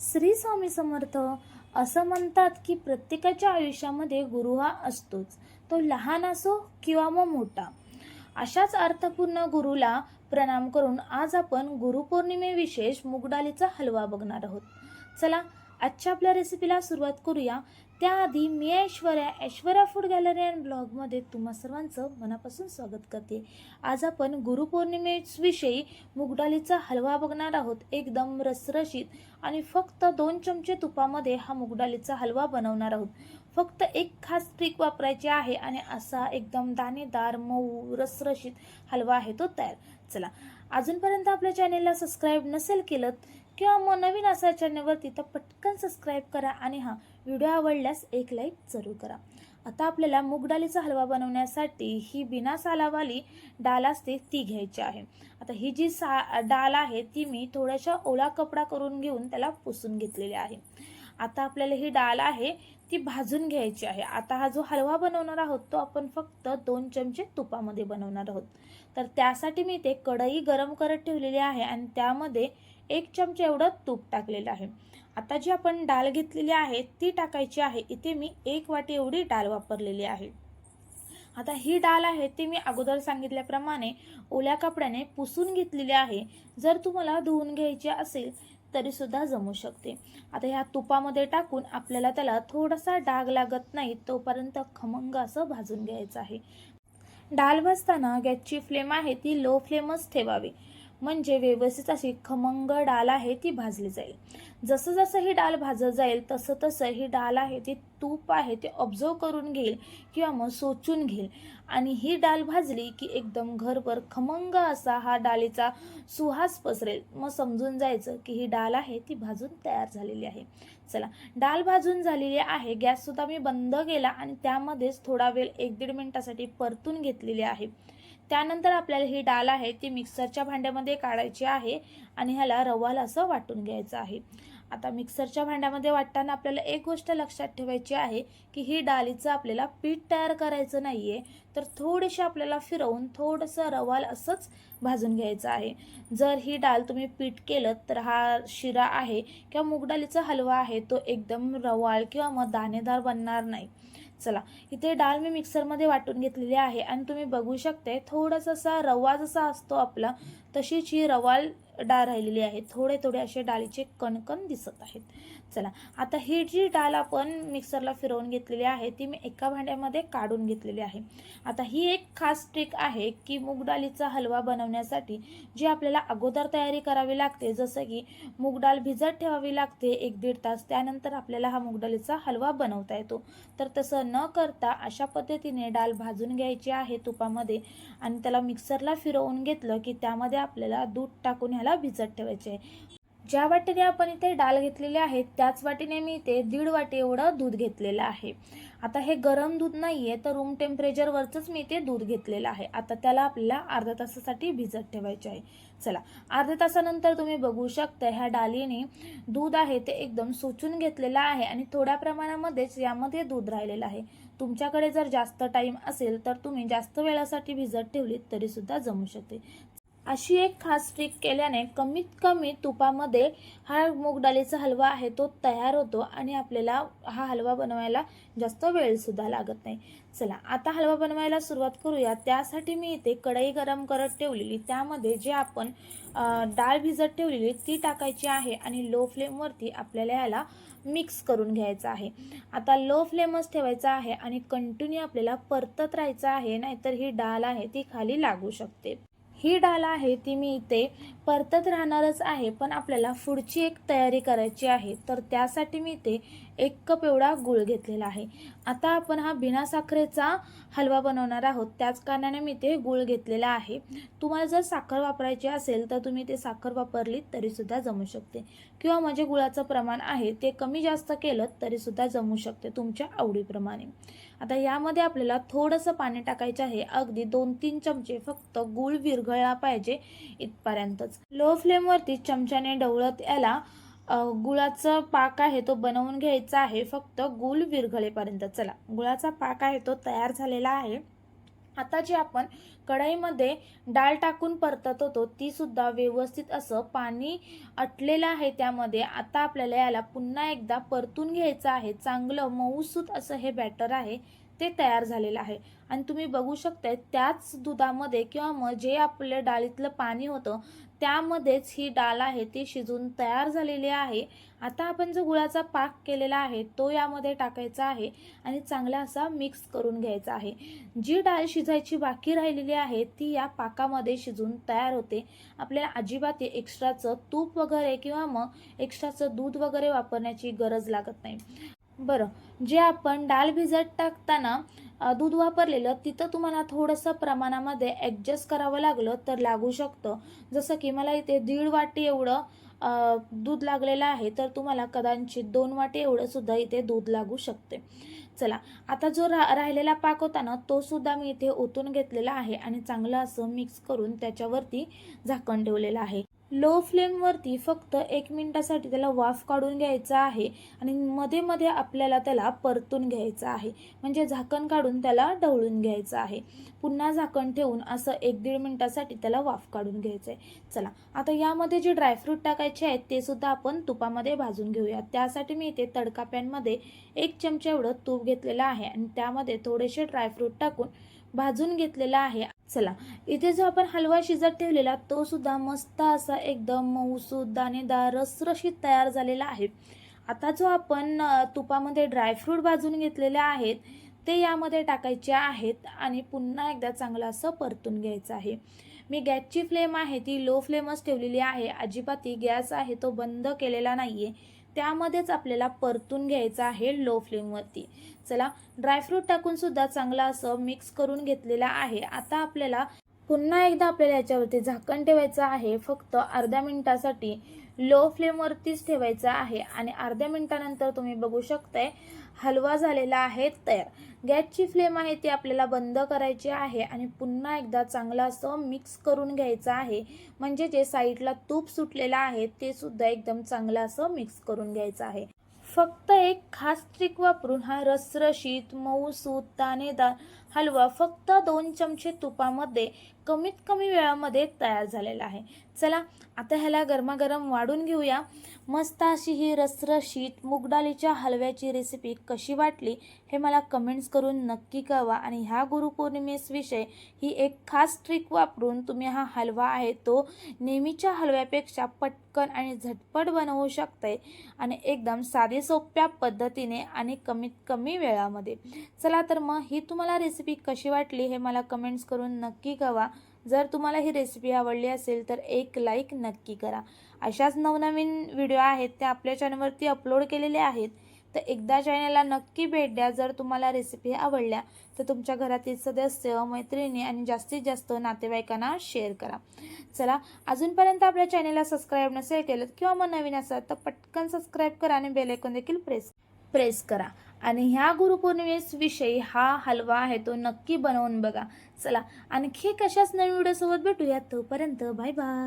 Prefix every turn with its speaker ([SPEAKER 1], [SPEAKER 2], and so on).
[SPEAKER 1] श्री स्वामी समर्थ असं म्हणतात की प्रत्येकाच्या आयुष्यामध्ये गुरु हा असतोच. तो लहान असो किंवा मग मोठा. अशाच अर्थपूर्ण गुरुला प्रणाम करून आज आपण गुरुपौर्णिमे विशेष मुगडालीचा हलवा बघणार आहोत. चला आजच्या आपल्या रेसिपीला सुरुवात करूया. त्याआधी मी Aishwarya Aishwarya food gallery and ब्लॉगमध्ये तुम्हा सर्वांचं मनापासून स्वागत करते. आज आपण गुरुपौर्णिमेविषयी मुगडालीचा हलवा बघणार आहोत. एकदम रसरशीत आणि फक्त दोन चमचे तुपामध्ये हा मुगडालीचा हलवा बनवणार आहोत. फक्त एक खास ट्रिक वापरायची आहे आणि असा एकदम दाणेदार मऊ रसरशीत हलवा आहे तो तयार. चला अजूनपर्यंत आपल्या चॅनेलला सबस्क्राईब नसेल केलं किंवा मग नवीन असा चॅनलवरती तर पटकन सबस्क्राईब करा आणि हा व्हिडिओ आवडल्यास एक लाईक जरूर करा. आता आपल्याला मूगडालीचा हलवा बनवण्यासाठी ही बिना सालावाली डाळ असते ती घ्यायची आहे. आता ही जी सा डाल आहे ती मी थोड्याशा ओला कपडा करून घेऊन त्याला पुसून घेतलेली आहे. आता आपल्याला ही डाळ आहे ती भाजून घ्यायची आहे. आता हा जो हलवा बनवणार आहोत तो आपण फक्त दोन चमचे तुपामध्ये बनवणार आहोत. तर त्यासाठी मी ते कढई गरम करत ठेवलेली आहे आणि त्यामध्ये एक चमचा एवढं तूप टाकलेलं आहे. आता जी आपण डाळ घेतलेली आहे ती टाकायची आहे. इथे मी एक वाटी एवढी डाळ वापरलेली आहे. आता ही डाळ आहे ती मी अगोदर सांगितल्याप्रमाणे ओल्या कपड्याने पुसून घेतलेली आहे. जर तुम्हाला धुवून घ्यायची असेल तरी सुद्धा जमू शकते. आता ह्या तुपामध्ये टाकून आपल्याला त्याला थोडासा डाग लागत नाही तोपर्यंत खमंग असं भाजून घ्यायचं आहे. डाळ भाजताना गॅसची फ्लेम आहे ती लो फ्लेमच ठेवावी. म्हणजे व्यवस्थित अशी खमंग डाल आहे ती भाजली जाईल. जसं जसं ही डाल भाजत जाईल तसं तसं ही डाल आहे ती तूप आहे ते ऑब्झर्व करून घेईल किंवा मग सोचून घेईल. आणि ही डाल भाजली की एकदम घरभर खमंग असा हा डाळीचा सुहास पसरेल. मग समजून जायचं की ही डाल आहे ती भाजून तयार झालेली आहे. चला डाल भाजून झालेली आहे गॅससुद्धा मी बंद केला आणि त्यामध्येच थोडा वेळ एक दीड मिनटासाठी परतून घेतलेली आहे. त्यानंतर आपल्याला ही डाल आहे ती मिक्सरच्या भांड्यामध्ये काढायची आहे आणि ह्याला रवाला असं वाटून घ्यायचं आहे. आता मिक्सरच्या भांड्यामध्ये वाटताना आपल्याला एक गोष्ट लक्षात ठेवायची आहे की ही डाळीचं आपल्याला पीठ तयार करायचं नाही आहे तर थोडीशी आपल्याला फिरवून थोडंसं रवाल असंच भाजून घ्यायचं आहे. जर ही डाळ तुम्ही पीठ केलं तर हा शिरा आहे किंवा मूग डालीचा हलवा आहे तो एकदम रवाळ किंवा मग दाणेदार बनणार नाही. चला इथे डाळ मी मिक्सरमध्ये वाटून घेतलेली आहे आणि तुम्ही बघू शकते थोडासा असा रवा जसा असतो आपला तशीच ही रवाल डाळ राहिलेली आहे. थोडे थोडे असे डाळीचे कणकण दिसत आहेत. चला. आता ही जी डाळ आपण मिक्सरला फिरवून घेतलेली आहे ती मी एका भांड्यामध्ये काढून घेतलेली आहे. आता ही एक खास ट्रिक आहे की मूग डाळीचा हलवा बनवण्यासाठी जी आपल्याला अगोदर तयारी करावी लागते जसं की मूग डाळ भिजत ठेवावी लागते एक दीड तास त्यानंतर आपल्याला हा मूग डाळीचा हलवा बनवता येतो. तर तसं न करता अशा पद्धतीने डाळ भाजून घ्यायची आहे तुपामध्ये आणि त्याला मिक्सरला फिरवून घेतलं की त्यामध्ये आपल्याला दूध टाकून ह्याला भिजत ठेवायचे आहे. ज्या वाटीने आपण इथे डाळ घेतलेली आहे त्याच वाटीने मी इथे दीड वाटी एवढं दूध घेतलेलं आहे. आता हे गरम दूध नाही आहे तर रूम टेम्परेचरवरचंच मी इथे दूध घेतलेलं आहे. आता त्याला आपल्याला अर्ध्या तासासाठी भिजत ठेवायचे आहे. चला अर्ध्या तासानंतर तुम्ही बघू शकता ह्या डालीने दूध आहे ते एकदम सोचून घेतलेलं आहे आणि थोड्या प्रमाणामध्येच यामध्ये दूध राहिलेलं आहे. तुमच्याकडे जर जास्त टाईम असेल तर तुम्ही जास्त वेळासाठी भिजत ठेवलीत तरीसुद्धा जमू शकते. अशी एक खास ट्रिक केल्याने कमीत कमी तुपामध्ये हा मूग डाळीचा हलवा आहे तो तयार होतो आणि आपल्याला हा हलवा बनवायला जास्त वेळसुद्धा लागत नाही. चला आता हलवा बनवायला सुरुवात करूया. त्यासाठी मी इथे कढई गरम करत ठेवलेली. त्यामध्ये जे आपण डाळ भिजत ठेवलेली ती टाकायची आहे आणि लो फ्लेमवरती आपल्याला याला मिक्स करून घ्यायचं आहे. आता लो फ्लेमच ठेवायचा आहे आणि कंटिन्यू आपल्याला परतत राहायचं आहे नाहीतर ही डाळ आहे ती खाली लागू शकते. ही डाळ आहे ती मी इथे परतत राहणारच आहे पण आपल्याला पुढची एक तयारी करायची आहे. तर त्यासाठी मी इथे एक कप एवढा गूळ घेतलेला आहे. आता आपण हा बिना साखरेचा हलवा बनवणार आहोत. त्याच कारणाने मी ते गूळ घेतलेला आहे. तुम्हाला जर साखर वापरायची असेल तर तुम्ही ते साखर वापरली तरीसुद्धा जमू शकते. किंवा म्हणजे गुळाचं प्रमाण आहे ते कमी जास्त केलं तरीसुद्धा जमू शकते तुमच्या आवडीप्रमाणे. आता यामध्ये आपल्याला थोडंसं पाणी टाकायचं आहे. अगदी दोन तीन चमचे फक्त गूळ विरघळला पाहिजे इथपर्यंतच. लो फ्लेमवरती चमच्याने डवळत याला गुळाचा पाक आहे तो बनवून घ्यायचा आहे. फक्त गुळ विरघळेपर्यंत. चला गुळाचा पाक आहे तो तयार झालेला आहे. आता जी आपण कढईमध्ये डाळ टाकून परतत होतो ती सुद्धा व्यवस्थित असं पाणी अटलेलं आहे त्यामध्ये. आता आपल्याला याला पुन्हा एकदा परतून घ्यायचं आहे. चांगलं मऊसूत असं हे बॅटर आहे. ते तयार झालेलं आहे. आणि तुम्ही बघू शकताय त्याच दुधामध्ये किंवा मग जे आपल्या डाळीतलं पाणी होतं त्यामध्येच ही डाळ आहे ती शिजून तयार झालेली आहे. आता आपण जो गुळाचा पाक केलेला आहे तो यामध्ये टाकायचा आहे आणि चांगला असा मिक्स करून घ्यायचा आहे. जी डाळ शिजायची बाकी राहिलेली आहे ती या पाकामध्ये शिजून तयार होते. आपल्याला अजिबात एक्स्ट्राचं तूप वगैरे किंवा मग एक्स्ट्राचं दूध वगैरे वापरण्याची गरज लागत नाही. बरं. जे आपण डाळ भिजत टाकताना दूध वापरलेलं तिथं तुम्हाला थोडंसं प्रमाणामध्ये ॲडजस्ट करावं लागलं तर लागू शकतं. जसं की मला इथे दीड वाटी एवढं दूध लागलेलं आहे तर तुम्हाला कदाचित दोन वाटी एवढं सुद्धा इथे दूध लागू शकते. चला आता जो रा राहिलेला पाक होता ना तो सुद्धा मी इथे ओतून घेतलेला आहे आणि चांगलं असं मिक्स करून त्याच्यावरती झाकण ठेवलेलं आहे. लो फ्लेमवरती फक्त एक मिनटासाठी त्याला वाफ काढून घ्यायचा आहे आणि मध्ये मध्ये आपल्याला त्याला परतून घ्यायचं आहे. म्हणजे झाकण काढून त्याला ढवळून घ्यायचं आहे. पुन्हा झाकण ठेवून असं एक दीड मिनटासाठी त्याला वाफ काढून घ्यायचं आहे चला आता यामध्ये जे ड्रायफ्रूट टाकायचे आहेत ते सुद्धा आपण तुपामध्ये भाजून घेऊया त्यासाठी मी इथे तडका पॅनमध्ये एक चमचा एवढं तूप घेतलेलं आहे आणि त्यामध्ये थोडेसे ड्रायफ्रूट टाकून भाजून घेतलेला आहे. चला इथे जो आपण हलवा शिजत ठेवलेला तो सुद्धा मस्त असा एकदम मऊसूद दाणेदार रसरशीत तयार झालेला आहे. आता जो आपण तुपामध्ये ड्रायफ्रूट भाजून घेतलेले आहेत ते यामध्ये टाकायचे आहेत आणि पुन्हा एकदा चांगलं असं परतून घ्यायचं आहे. मी गॅसची फ्लेम आहे ती लो फ्लेमच ठेवलेली आहे. अजिबात ती गॅस आहे तो बंद केलेला नाही आहे त्यामध्येच आपल्याला परतून घ्यायचं आहे लो फ्लेमवरती चला ड्रायफ्रूट टाकून सुद्धा चांगलं असं मिक्स करून घेतलेलं आहे. आता आपल्याला पुन्हा एकदा आपल्याला याच्यावरती झाकण ठेवायचं आहे. फक्त अर्ध्या मिनिटासाठी लो फ्लेमवरतीच ठेवायचं आहे. आणि अर्ध्या मिनिटानंतर तुम्ही बघू शकताय हलवा झालेला आहे तयार. गॅसची फ्लेम आहे ती आपल्याला बंद करायची आहे आणि पुन्हा एकदा चांगलं असं मिक्स करून घ्यायचं आहे. म्हणजे जे साईडला तूप सुटलेलं आहे ते सुद्धा एकदम चांगलं असं मिक्स करून घ्यायचं आहे. फक्त एक खास ट्रिक वापरून हा रसरशीत मऊसूत दाणेदार हलवा फक्त दोन चमचे तुपामध्ये कमीत कमी वेळामध्ये तयार झालेला आहे. चला आता ह्याला गरमागरम वाढून घेऊया. मस्त अशी ही रसरशीत मुगडालीच्या हलव्याची रेसिपी कशी वाटली हे मला कमेंट्स करून नक्की कळवा. आणि ह्या गुरुपौर्णिमेविषयी ही एक खास ट्रिक वापरून तुम्ही हा हलवा आहे तो नेहमीच्या हलव्यापेक्षा पटकन आणि झटपट बनवू शकते आणि एकदम साधी सोप्या पद्धतीने आणि कमीत कमी वेळामध्ये. चला तर मग ही तुम्हाला रेसिपी रेसिपी कशी वाटली हे मला कमेंट्स करून नक्की कळवा. जर तुम्हाला ही रेसिपी आवडली असेल तर एक लाईक नक्की करा. अशाच नवनवीन व्हिडिओ आहेत त्या आपल्या चॅनलवरती अपलोड केलेले आहेत. तर एकदा चॅनलला नक्की भेट द्या जर तुम्हाला रेसिपी आवडल्या. तर तुमच्या घरातील सदस्य मैत्रिणी आणि जास्तीत जास्त नातेवाईकांना शेअर करा. चला अजूनपर्यंत आपल्या चॅनलला सबस्क्राईब नसेल केलं किंवा मग नवीन असाल तर पटकन सबस्क्राईब करा आणि बेलायकॉन देखील प्रेस प्रेस करा. आणि ह्या गुरुपौर्णिमेस विषयी हा हलवा आहे तो नक्की बनवून बघा. चला आणखी कशाच नवीन व्हिडिओसोबत भेटूया तोपर्यंत बाय बाय.